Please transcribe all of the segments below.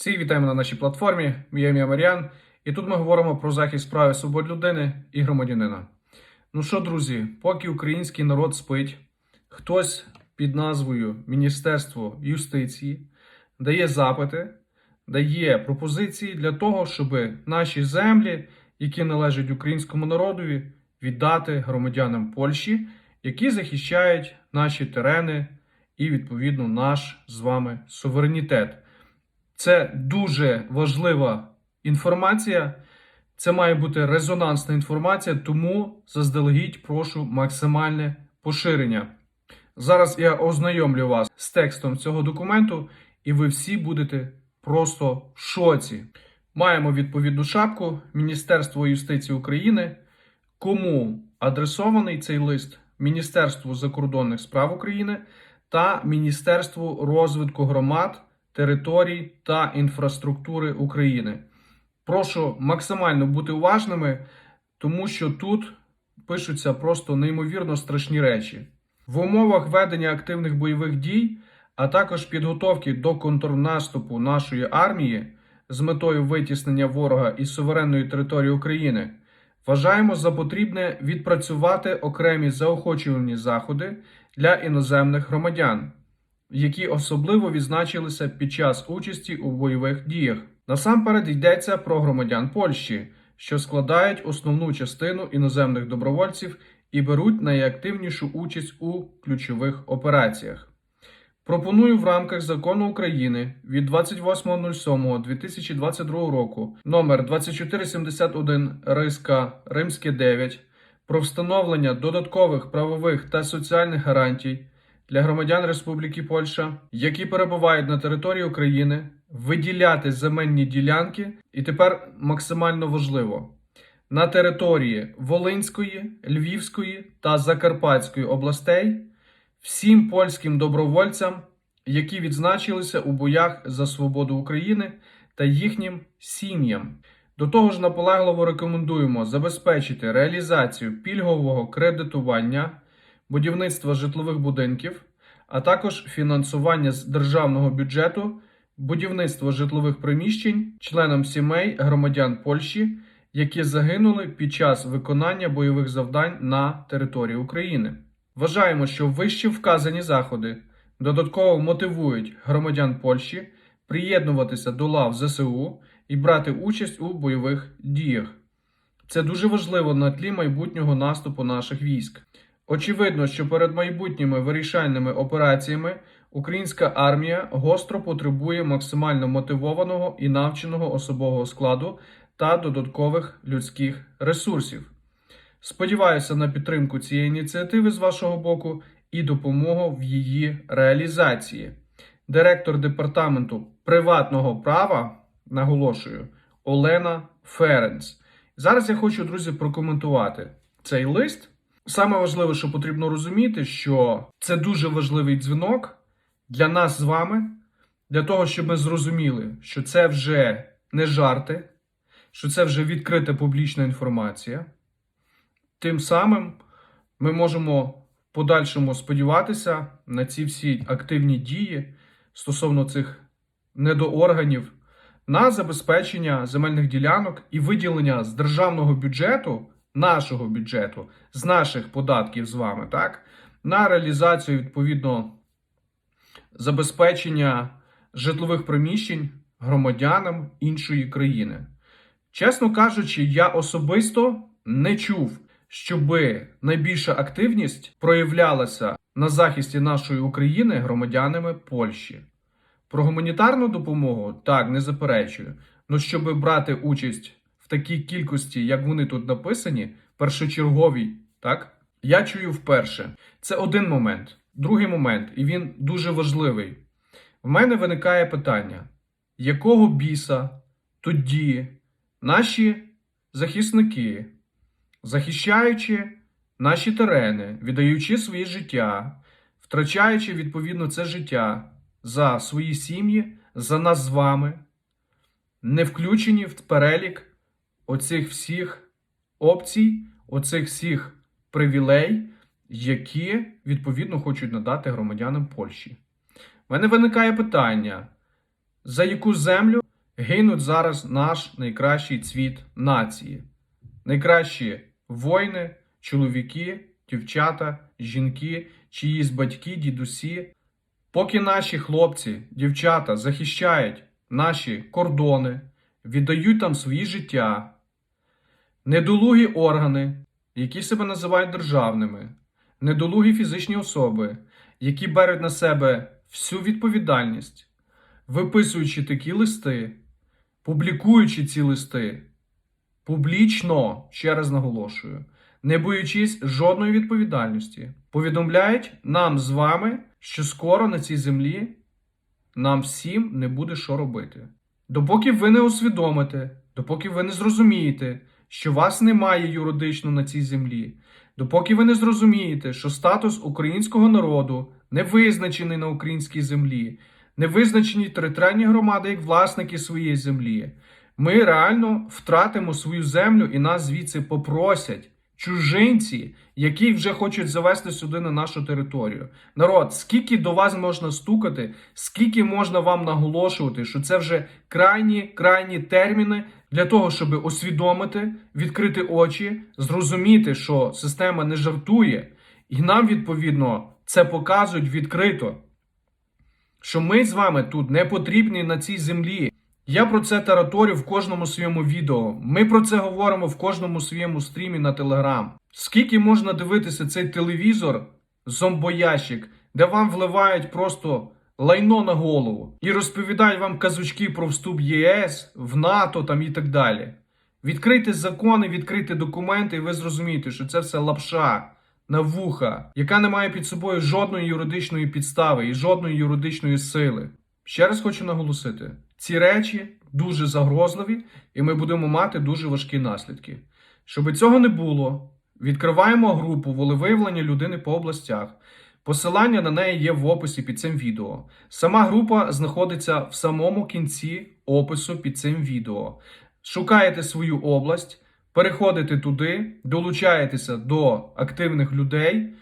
Всіх вітаємо на нашій платформі. Моє ім'я Маріан. І тут ми говоримо про захист прав і свобод людини і громадянина. Ну що, друзі, поки український народ спить, хтось під назвою Міністерство юстиції дає запити, дає пропозиції для того, щоб наші землі, які належать українському народові, віддати громадянам Польщі, які захищають наші терени і, відповідно, наш з вами суверенітет. Це дуже важлива інформація. Це має бути резонансна інформація, тому заздалегідь прошу максимальне поширення. Зараз я ознайомлю вас з текстом цього документу, і ви всі будете просто в шоці. Маємо відповідну шапку Міністерство юстиції України. Кому адресований цей лист? Міністерству закордонних справ України та Міністерству розвитку громад, територій та інфраструктури України. Прошу максимально бути уважними, тому що тут пишуться просто неймовірно страшні речі. В умовах ведення активних бойових дій, а також підготовки до контрнаступу нашої армії з метою витіснення ворога із суверенної території України, вважаємо за потрібне відпрацювати окремі заохочувальні заходи для іноземних громадян, які особливо відзначилися під час участі у бойових діях. Насамперед йдеться про громадян Польщі, що складають основну частину іноземних добровольців і беруть найактивнішу участь у ключових операціях. Пропоную в рамках закону України від 28.07.2022 року номер 2471 риска Римське 9 про встановлення додаткових правових та соціальних гарантій для громадян Республіки Польща, які перебувають на території України, виділяти земельні ділянки, і тепер максимально важливо на території Волинської, Львівської та Закарпатської областей всім польським добровольцям, які відзначилися у боях за свободу України та їхнім сім'ям. До того ж, наполегливо рекомендуємо забезпечити реалізацію пільгового кредитування, будівництва житлових будинків, а також фінансування з державного бюджету, будівництва житлових приміщень членам сімей громадян Польщі, які загинули під час виконання бойових завдань на території України. Вважаємо, що вищі вказані заходи додатково мотивують громадян Польщі приєднуватися до лав ЗСУ і брати участь у бойових діях. Це дуже важливо на тлі майбутнього наступу наших військ. Очевидно, що перед майбутніми вирішальними операціями українська армія гостро потребує максимально мотивованого і навченого особового складу та додаткових людських ресурсів. Сподіваюся на підтримку цієї ініціативи з вашого боку і допомогу в її реалізації. Директор департаменту приватного права, наголошую, Олена Ференц. Зараз я хочу, друзі, прокоментувати цей лист. Саме важливе, що потрібно розуміти, що це дуже важливий дзвінок для нас з вами, для того, щоб ми зрозуміли, що це вже не жарти, що це вже відкрита публічна інформація. Тим самим ми можемо в подальшому сподіватися на ці всі активні дії стосовно цих недоорганів на забезпечення земельних ділянок і виділення з державного бюджету, нашого бюджету, з наших податків з вами, так, на реалізацію відповідно забезпечення житлових приміщень громадянам іншої країни. Чесно кажучи, я особисто не чув, щоби найбільша активність проявлялася на захисті нашої України громадянами Польщі. Про гуманітарну допомогу так не заперечую. Ну щоб брати участь такій кількості, як вони тут написані, першочерговій, так я чую вперше. Це один момент. Другий момент, і він дуже важливий. В мене виникає питання: якого біса тоді наші захисники, захищаючи наші терени, віддаючи своє життя, втрачаючи відповідно це життя за свої сім'ї, за нас з вами, не включені в перелік оцих всіх опцій, оцих всіх привілей, які відповідно хочуть надати громадянам Польщі. У мене виникає питання, за яку землю гинуть зараз наш найкращий цвіт нації. Найкращі воїни, чоловіки, дівчата, жінки, чиїсь батьки, дідусі. Поки наші хлопці, дівчата захищають наші кордони, віддають там свої життя, недолугі органи, які себе називають державними, недолугі фізичні особи, які беруть на себе всю відповідальність, виписуючи такі листи, публікуючи ці листи, публічно, ще раз наголошую, не боючись жодної відповідальності, повідомляють нам з вами, що скоро на цій землі нам всім не буде що робити. Допоки ви не усвідомите, допоки ви не зрозумієте, що вас немає юридично на цій землі, допоки ви не зрозумієте, що статус українського народу не визначений на українській землі, не визначені територіальні громади як власники своєї землі, ми реально втратимо свою землю і нас звідси попросять чужинці, які вже хочуть завести сюди на нашу територію. Народ, скільки до вас можна стукати, скільки можна вам наголошувати, що це вже крайні крайні терміни для того, щоб усвідомити, відкрити очі, зрозуміти, що система не жартує, і нам відповідно це показують відкрито. Що ми з вами тут не потрібні на цій землі. Я про це тараторю в кожному своєму відео. Ми про це говоримо в кожному своєму стрімі на Телеграм. Скільки можна дивитися цей телевізор, зомбоящик, де вам вливають просто лайно на голову і розповідають вам казочки про вступ ЄС, в НАТО там і так далі. Відкрийте закони, відкрийте документи, і ви зрозумієте, що це все лапша на вуха, яка не має під собою жодної юридичної підстави і жодної юридичної сили. Ще раз хочу наголосити: ці речі дуже загрозливі, і ми будемо мати дуже важкі наслідки. Щоб цього не було, відкриваємо групу волевиявлення людини по областях. Посилання на неї є в описі під цим відео. Сама група знаходиться в самому кінці опису під цим відео. Шукаєте свою область, переходите туди, долучаєтеся до активних людей,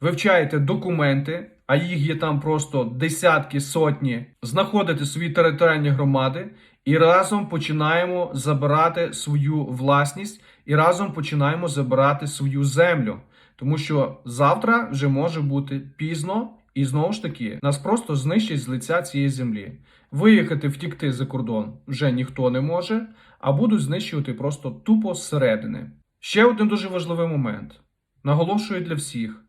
вивчаєте документи, а їх є там просто десятки, сотні, знаходите свої територіальні громади і разом починаємо забирати свою власність і разом починаємо забирати свою землю. Тому що завтра вже може бути пізно, і знову ж таки нас просто знищать з лиця цієї землі. Виїхати, втікти за кордон вже ніхто не може, а будуть знищувати просто тупо зсередини. Ще один дуже важливий момент. Наголошую для всіх: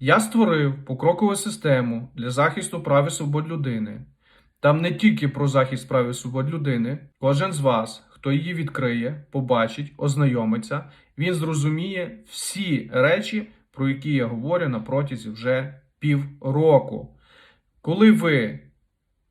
я створив покрокову систему для захисту прав і свобод людини. Там не тільки про захист прав і свобод людини, кожен з вас, хто її відкриє, побачить, ознайомиться, він зрозуміє всі речі, про які я говорю на протязі вже півроку. Коли ви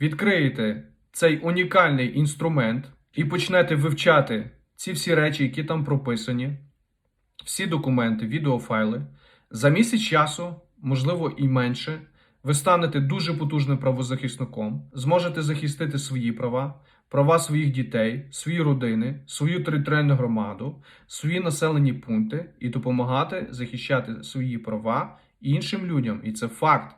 відкриєте цей унікальний інструмент і почнете вивчати ці всі речі, які там прописані, всі документи, відеофайли, за місяць часу, можливо і менше, ви станете дуже потужним правозахисником, зможете захистити свої права, права своїх дітей, свої родини, свою територіальну громаду, свої населені пункти і допомагати захищати свої права іншим людям. І це факт.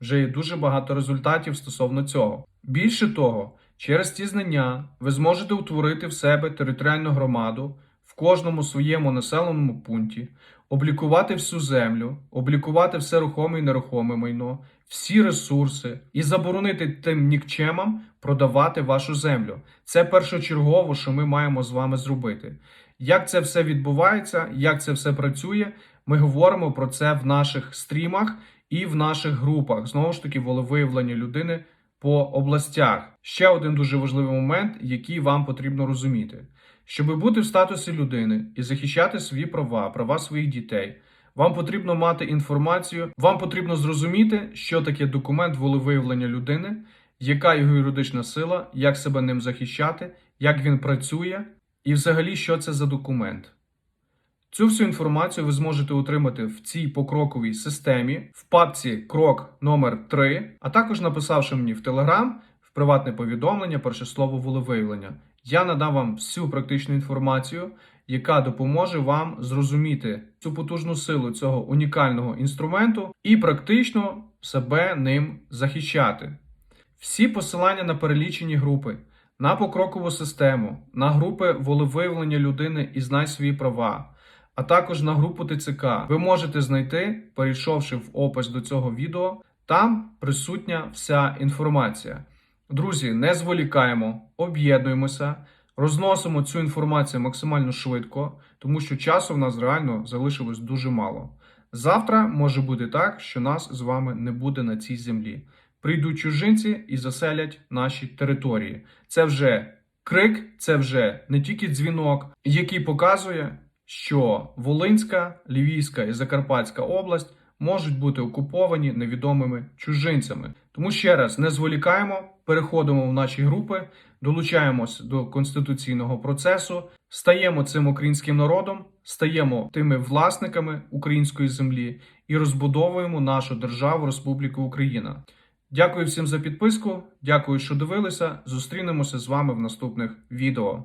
Вже є дуже багато результатів стосовно цього. Більше того, через ці знання ви зможете утворити в себе територіальну громаду кожному своєму населеному пункті, облікувати всю землю, облікувати все рухоме і нерухоме майно, всі ресурси і заборонити тим нікчемам продавати вашу землю. Це першочергово, що ми маємо з вами зробити. Як це все відбувається, як це все працює, ми говоримо про це в наших стрімах і в наших групах. Знову ж таки, волевиявлення людини по областях. Ще один дуже важливий момент, який вам потрібно розуміти. Щоб бути в статусі людини і захищати свої права, права своїх дітей, вам потрібно мати інформацію, вам потрібно зрозуміти, що таке документ волевиявлення людини, яка його юридична сила, як себе ним захищати, як він працює, і взагалі, що це за документ. Цю всю інформацію ви зможете отримати в цій покроковій системі в папці крок номер 3 а також написавши мені в Телеграм в приватне повідомлення перше слово волевиявлення. Я надам вам всю практичну інформацію, яка допоможе вам зрозуміти цю потужну силу цього унікального інструменту і практично себе ним захищати. Всі посилання на перелічені групи, на покрокову систему, на групи волевиявлення людини і знай свої права, а також на групу ТЦК. Ви можете знайти, перейшовши в опис до цього відео, там присутня вся інформація. Друзі, не зволікаємо, об'єднуємося, розносимо цю інформацію максимально швидко, тому що часу в нас реально залишилось дуже мало. Завтра може бути так, що нас з вами не буде на цій землі. Прийдуть чужинці і заселять наші території. Це вже крик, це вже не тільки дзвінок, який показує, що Волинська, Львівська і Закарпатська область можуть бути окуповані невідомими чужинцями. Тому ще раз не зволікаємо, переходимо в наші групи, долучаємось до конституційного процесу, стаємо цим українським народом, стаємо тими власниками української землі і розбудовуємо нашу державу Республіку Україна. Дякую всім за підписку. Дякую, що дивилися. Зустрінемося з вами в наступних відео.